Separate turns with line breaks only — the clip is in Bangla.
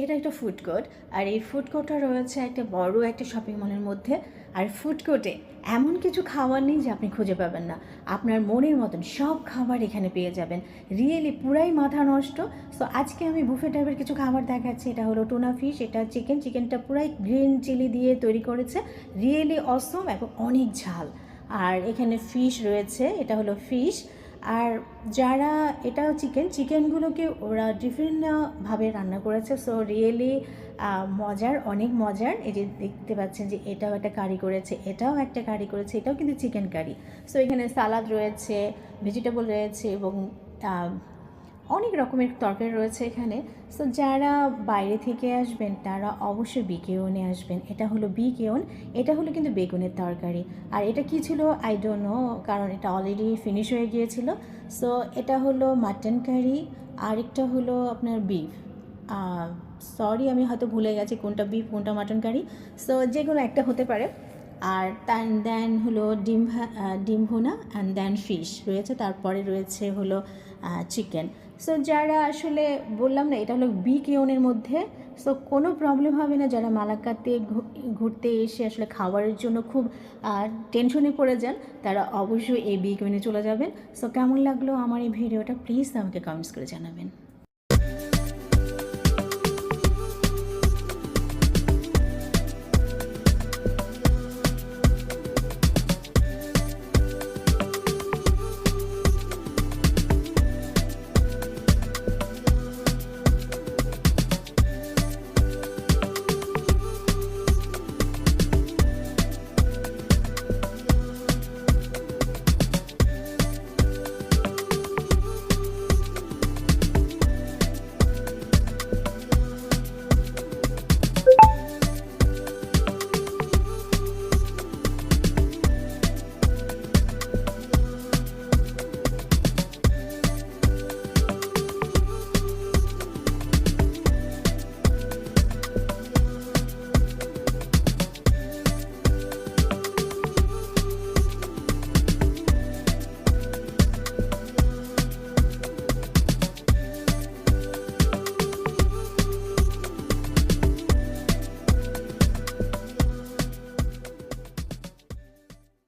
এটা একটা ফুড কোর্ট আর এই ফুড কোর্টটা রয়েছে একটা বড় একটা শপিং মলের মধ্যে। আর ফুড কোর্টে এমন কিছু খাবার নেই যে আপনি খুঁজে পাবেন না। আপনার মনের মতন সব খাবার এখানে পেয়ে যাবেন। রিয়েলি পুরাই মাথা নষ্ট। সো আজকে আমি বুফে টাইপের কিছু খাবার দেখাচ্ছি। এটা হলো টুনা ফিশ এটা চিকেন চিকেনটা পুরাই গ্রিন চিলি দিয়ে তৈরি করেছে। রিয়েলি অসম এবং অনেক ঝাল। আর এখানে ফিশ রয়েছে, এটা হলো ফিশ আর যারা এটা চিকেন চিকেনগুলোকে ওরা ডিফারেন্টভাবে রান্না করেছে। সো রিয়েলি মজার, অনেক মজার। এই যে দেখতে পাচ্ছেন যে এটাও একটা কারি করেছে, এটাও একটা কারি করেছে, এটাও কিন্তু চিকেন কারি সো এখানে সালাদ রয়েছে ভেজিটেবল রয়েছে এবং অনেক রকমের তরকারি রয়েছে এখানে। সো যারা বাইরে থেকে আসবেন, তারা অবশ্যই বিকেওনে আসবেন। এটা হলো বিকেওন এটা হলো কিন্তু বেগুনের তরকারি। আর এটা কি ছিল? আই ডোন্ট নো কারণ এটা অলরেডি ফিনিশ হয়ে গিয়েছিল। সো এটা হলো মাটন কারি আরেকটা হলো আপনার বিফ সরি আমি হয়তো ভুলে গেছি কোনটা বিফ কোনটা মাটন কারি সো যে কোনো একটা হতে পারে। আর তার দেন হলো ডিম ডিম ভুনা অ্যান্ড দেন ফিশ রয়েছে। তারপরে রয়েছে হলো চিকেন সো যারা আসলে বললাম না, এটা হলো বি কেওনের মধ্যে। সো কোনো প্রবলেম হবে না যারা মালাক্কাতে ঘুরতে এসে আসলে খাবারের জন্য খুব টেনশনে পড়ে যান, তারা অবশ্যই এই বি ইউনে চলে যাবেন। সো কেমন লাগল আমার এই ভিডিওটা প্লিজ আমাকে কমেন্টস করে জানাবেন।